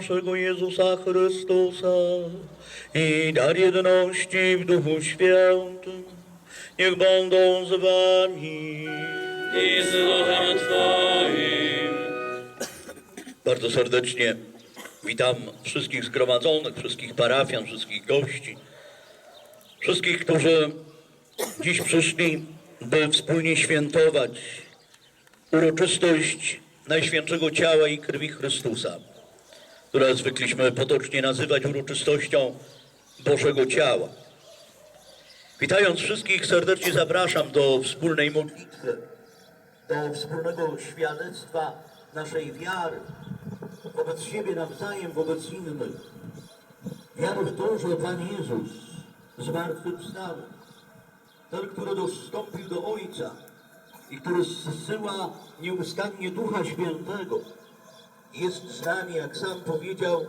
naszego Jezusa Chrystusa i dar jedności w Duchu Świętym, niech będą z wami. i z duchem Twoim. Bardzo serdecznie witam wszystkich zgromadzonych, wszystkich parafian, wszystkich gości, wszystkich, którzy dziś przyszli, by wspólnie świętować uroczystość Najświętszego Ciała i Krwi Chrystusa, która zwykliśmy potocznie nazywać uroczystością Bożego Ciała. Witając wszystkich, serdecznie zapraszam do wspólnej modlitwy, do wspólnego świadectwa naszej wiary wobec siebie nawzajem, wobec innych. Wiary w to, że Pan Jezus zmartwychwstał, ten, który dostąpił do Ojca i który zsyła nieustannie Ducha Świętego, jest z nami, jak sam powiedział,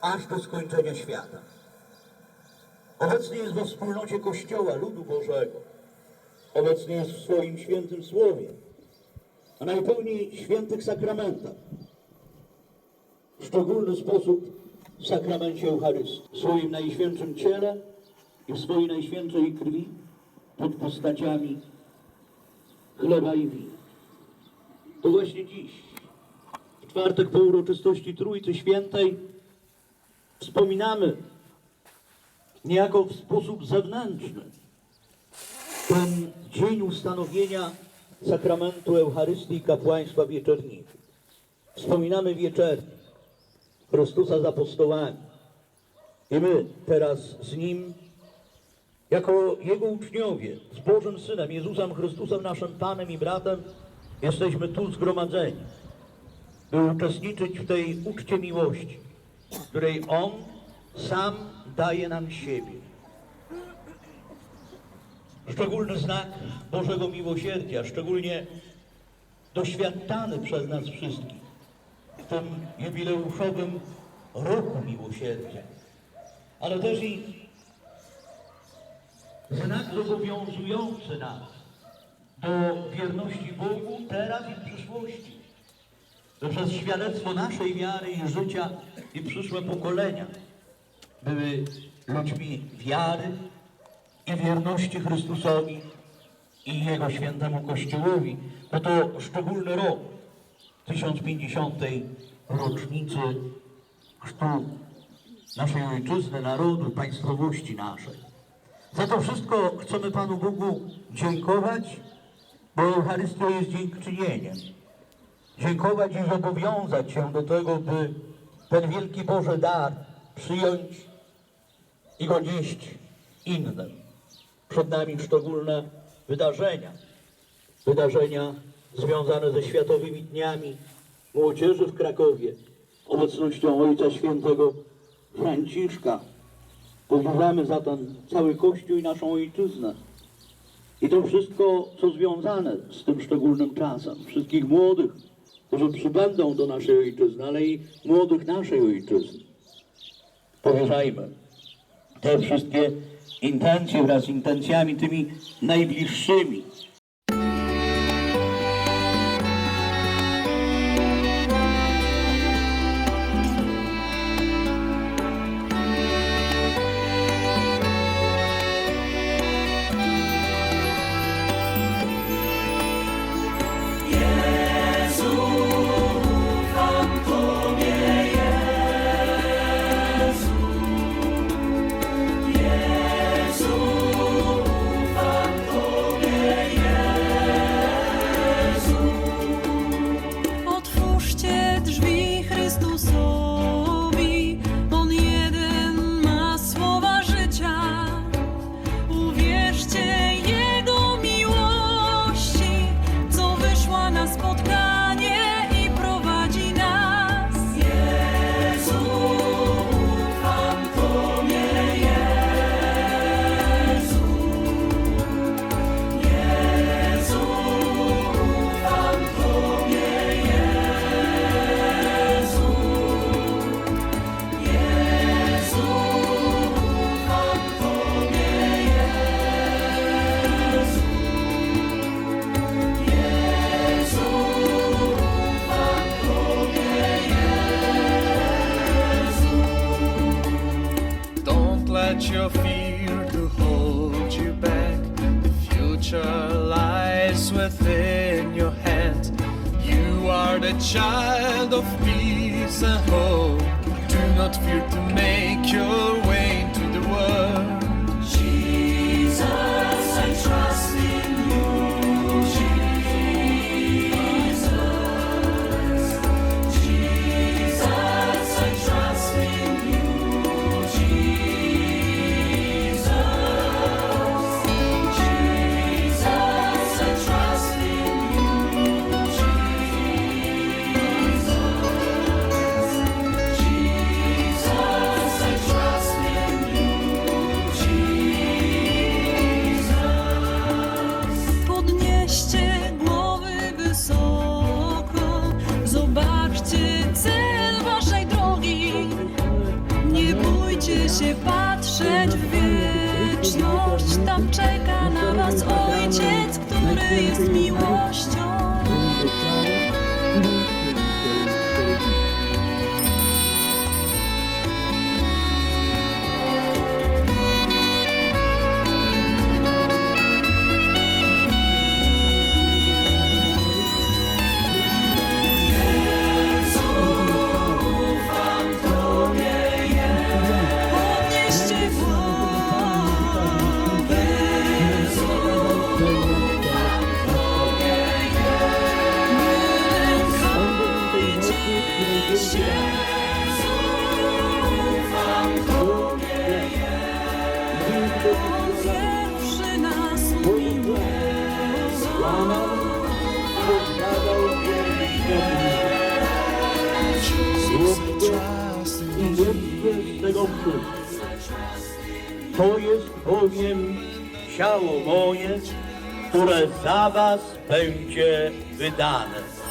aż do skończenia świata. Obecnie jest we wspólnocie Kościoła, ludu Bożego. Obecnie jest w swoim świętym słowie, a najpełniej świętych sakramentach. W szczególny sposób w sakramencie Eucharystii, w swoim najświętszym ciele i w swojej najświętszej krwi pod postaciami chleba i wina. To właśnie dziś, czwartek po uroczystości Trójcy Świętej, wspominamy niejako w sposób zewnętrzny ten dzień ustanowienia sakramentu Eucharystii i kapłaństwa wieczerników. Wspominamy wieczernie Chrystusa z apostołami. I my teraz z Nim, jako Jego uczniowie, z Bożym Synem, Jezusem Chrystusem, naszym Panem i Bratem, jesteśmy tu zgromadzeni, by uczestniczyć w tej uczcie miłości, której On sam daje nam siebie. Szczególny znak Bożego miłosierdzia, szczególnie doświadczany przez nas wszystkich w tym jubileuszowym roku miłosierdzia, ale też i znak zobowiązujący nas do wierności Bogu teraz i w przyszłości, by przez świadectwo naszej wiary i życia i przyszłe pokolenia były ludźmi wiary i wierności Chrystusowi i Jego świętemu Kościołowi, bo to szczególny rok 1050. rocznicy chrztu naszej ojczyzny, narodu, państwowości naszej. Za to wszystko chcemy Panu Bogu dziękować, bo Eucharystia jest dziękczynieniem. Dziękować i zobowiązać się do tego, by ten wielki Boży dar przyjąć i go nieść innym. Przed nami szczególne wydarzenia. Wydarzenia związane ze Światowymi Dniami Młodzieży w Krakowie, obecnością Ojca Świętego Franciszka. Powierzamy za ten cały Kościół i naszą Ojczyznę. I to wszystko, co związane z tym szczególnym czasem. Wszystkich młodych, którzy przybędą do naszej Ojczyzny, ale i młodych naszej Ojczyzny. Powierzajmy te wszystkie intencje wraz z intencjami tymi najbliższymi. Róbmy, róbmy tego wpływ. To jest bowiem ciało moje, które za was będzie wydane.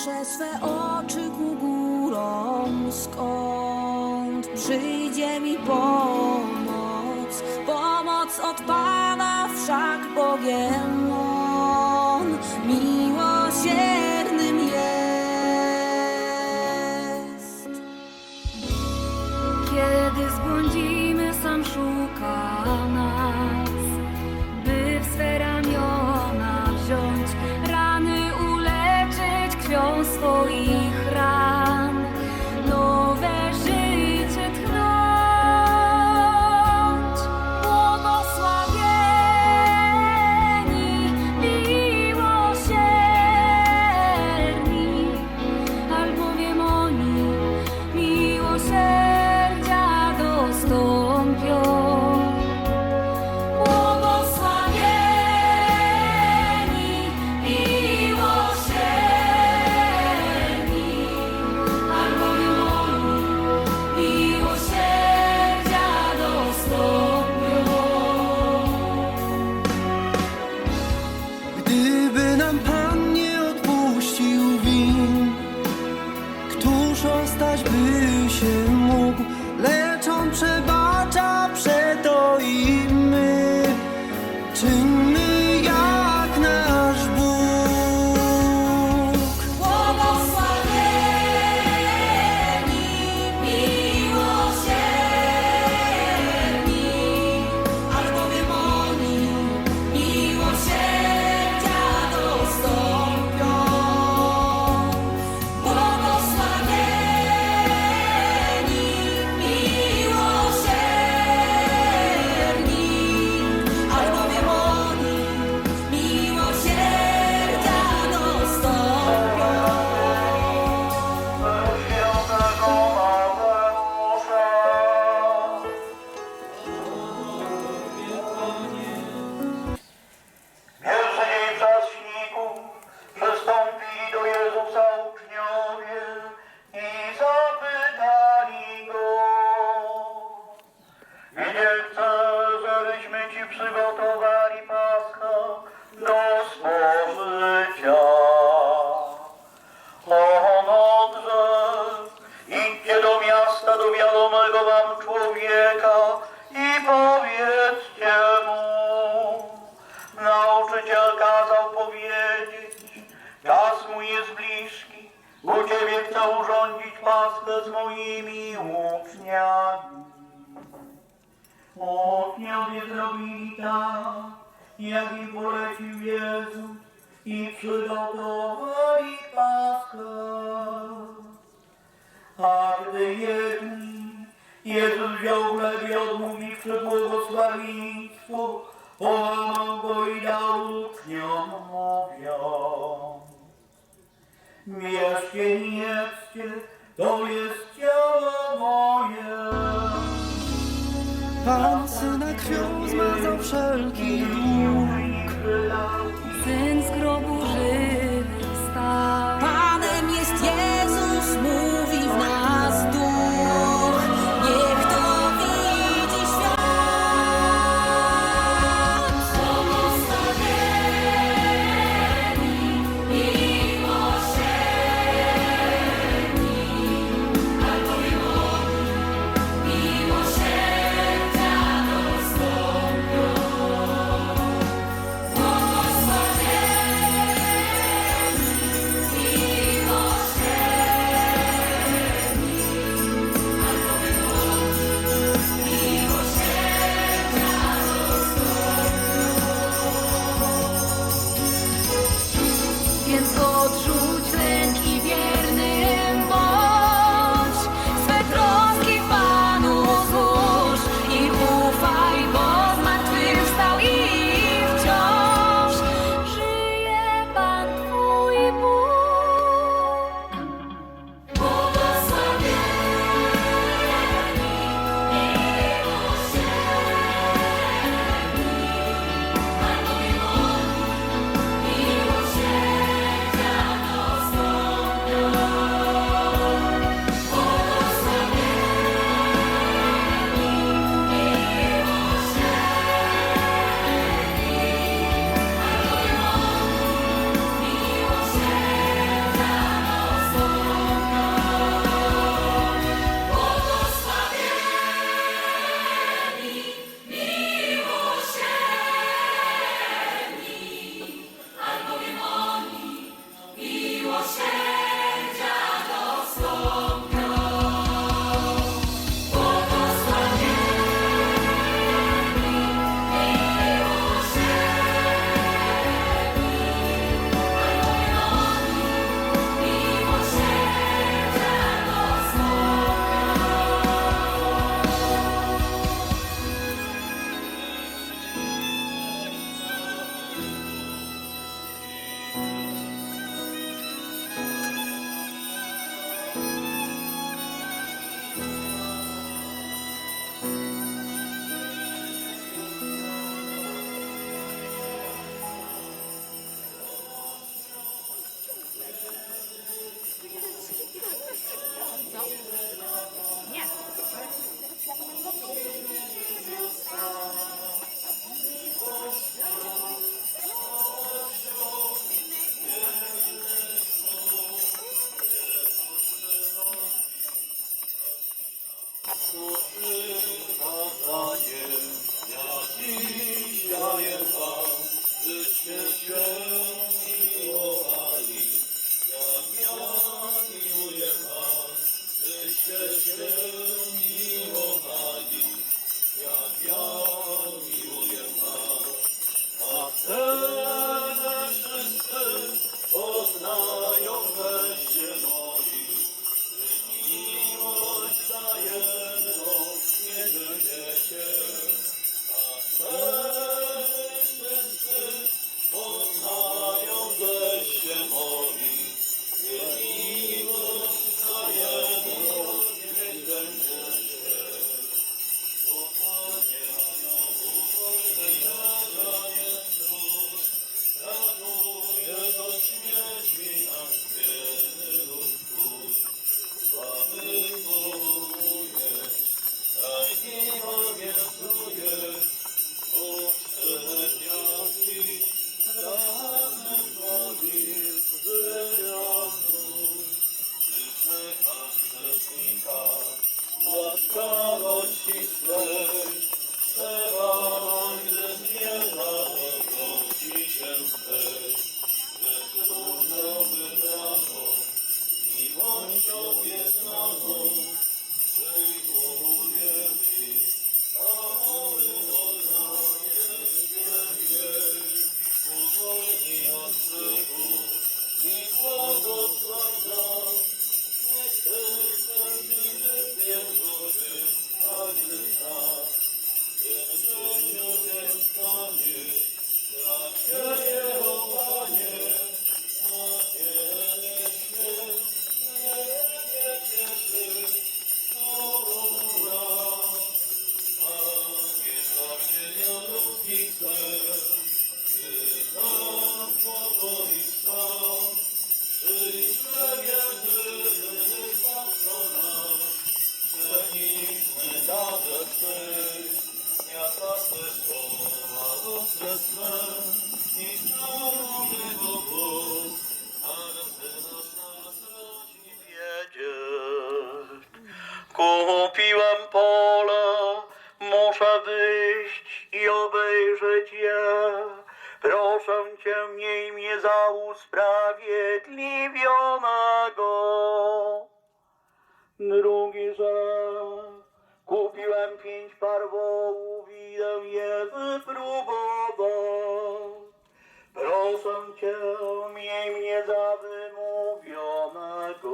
Podnoszę swe oczy ku górom, skąd przyjdzie mi pomoc. Pomoc od Pana, wszak Bogiem kazał powiedzieć, czas mój jest bliski, bo Ciebie chcę urządzić Paschę z moimi uczniami. Uczniowie zrobili tak, jak im polecił Jezus i przygotowali Paschę. A gdy jedli, Jezus wziął chleb i odmówiwszy błogosławieństwo, go i dał uczniom, mówiąc. Bierzcie i jedzcie, to jest ciało moje. Pan syna krwią zmazał wszelki dług. Syn z grobu wejrzeć ja. Proszę Cię, miej mnie za usprawiedliwionego. Drugi raz kupiłem pięć par wołów, idę je wypróbować. Proszę Cię, miej mnie za wymówionego.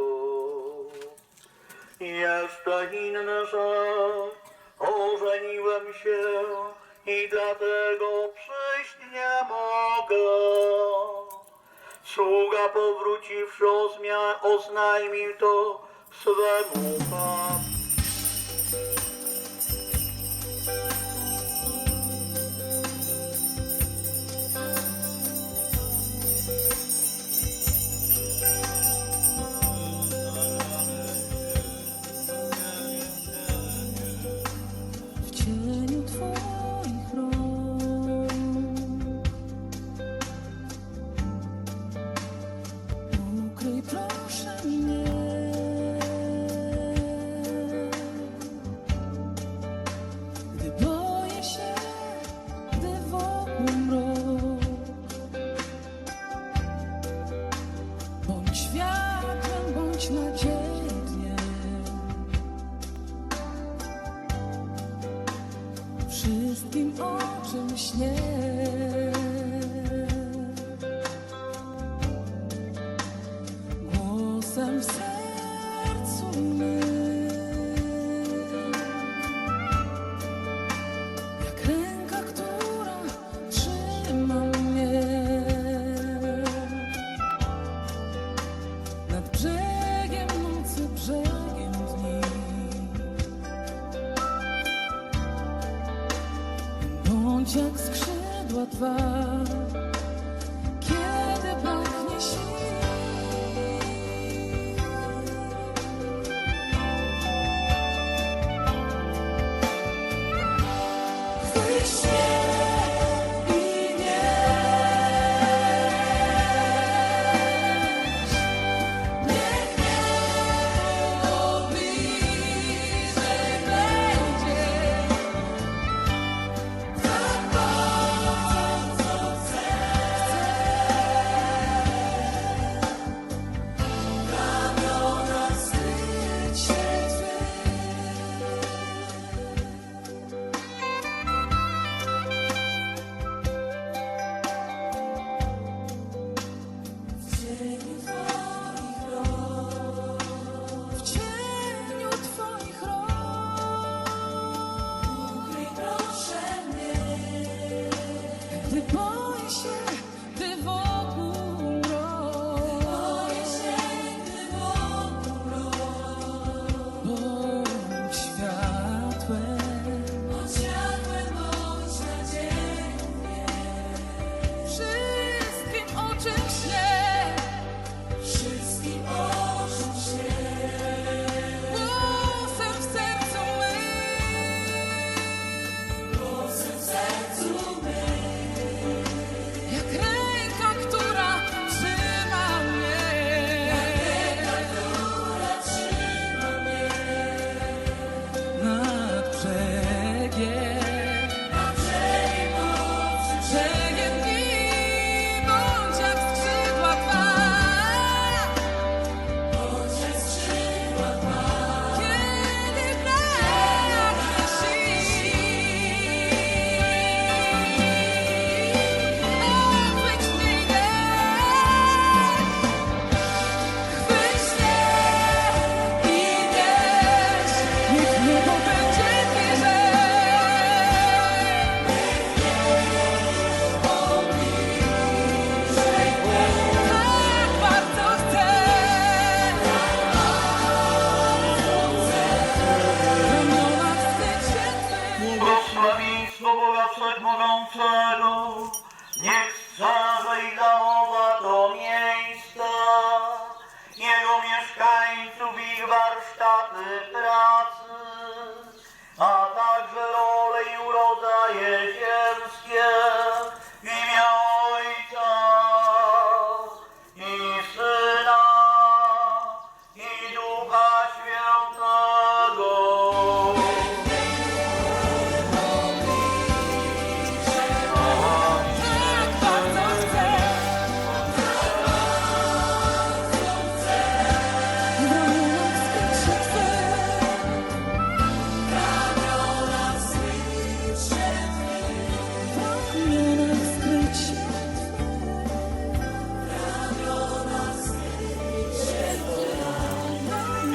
Jeszcze inny żal, ożeniłem się i dlatego przyjść nie mogę. Sługa powróciwszy oznajmił to swemu panu. Wszystkim o Yeah.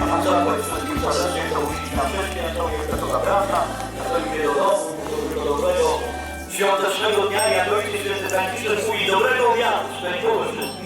Serdecznie chcę uścić na wcześniej, na sobie chcę to zapraszam, na sobie do domu, do dobrego świątecznego dnia, jak Ojciec Święty Franciszek mówi, dobrego dnia, szczęśliwego wszystkim.